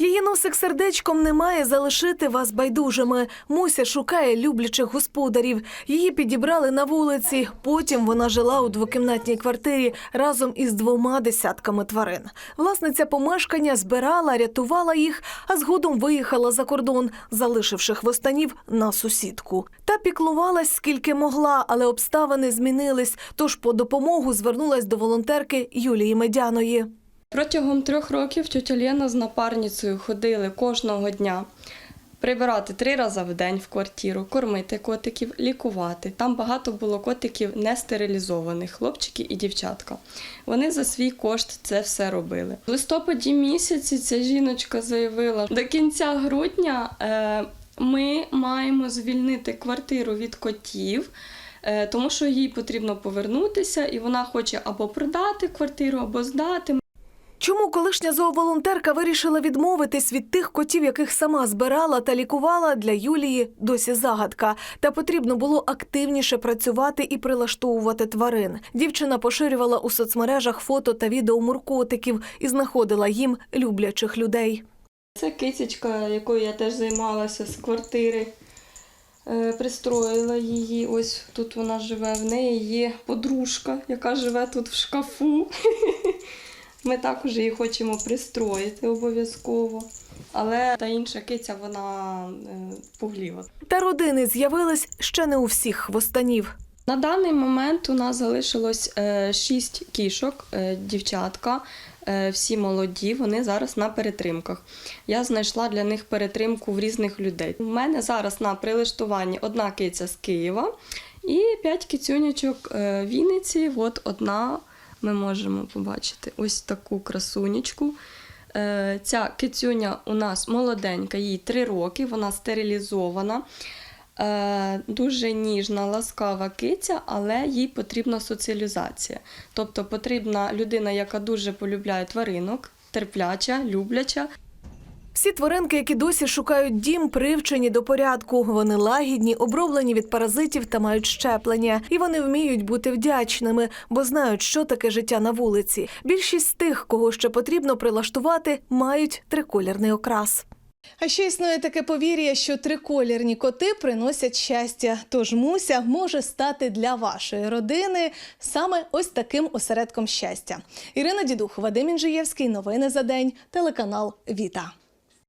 Її носик сердечком не має залишити вас байдужими. Муся шукає люблячих господарів. Її підібрали на вулиці. Потім вона жила у двокімнатній квартирі разом із двома десятками тварин. Власниця помешкання збирала, рятувала їх, а згодом виїхала за кордон, залишивши хвостанів на сусідку. Та піклувалась скільки могла, але обставини змінились. Тож по допомогу звернулась до волонтерки Юлії Медяної. Протягом трьох років тетя Лена з напарницею ходили кожного дня прибирати три рази в день в квартиру, кормити котиків, лікувати. Там багато було котиків не стерилізованих, хлопчики і дівчатка. Вони за свій кошт це все робили. В листопаді місяці ця жіночка заявила, до кінця грудня е, ми маємо звільнити квартиру від котів. е, Тому що їй потрібно повернутися, і вона хоче або продати квартиру, або здати. Чому колишня зооволонтерка вирішила відмовитись від тих котів, яких сама збирала та лікувала для Юлії досі загадка. Та потрібно було активніше працювати і прилаштовувати тварин. Дівчина поширювала у соцмережах фото та відео муркотиків і знаходила їм люблячих людей. Це кисячка, якою я теж займалася з квартири. Е, Пристроїла її. Ось тут вона живе. В неї є подружка, яка живе тут в шкафу. Ми також її хочемо пристроїти обов'язково. Але та інша киця, вона е, пугліва. Та родини з'явились ще не у всіх хвостанів. На даний момент у нас залишилось е, шість кішок, е, дівчатка, всі молоді, вони зараз на перетримках. Я знайшла для них перетримку в різних людей. У мене зараз на прилаштуванні одна киця з Києва і п'ять кицюнячок Вінниці. От одна ми можемо побачити ось таку красунечку. Е, Ця кицюня у нас молоденька, їй 3 роки, вона стерилізована. Е, Дуже ніжна, ласкава киця, але їй потрібна соціалізація. Тобто потрібна людина, яка дуже полюбляє тваринок, терпляча, любляча. Всі тваринки, які досі шукають дім, привчені до порядку. Вони лагідні, оброблені від паразитів та мають щеплення. І вони вміють бути вдячними, бо знають, що таке життя на вулиці. Більшість тих, кого ще потрібно прилаштувати, мають триколірний окрас. А ще існує таке повір'я, що триколірні коти приносять щастя. Тож муся може стати для вашої родини саме ось таким осередком щастя. Ірина Дідух, Вадим Інжиєвський. Новини за день. Телеканал Віта.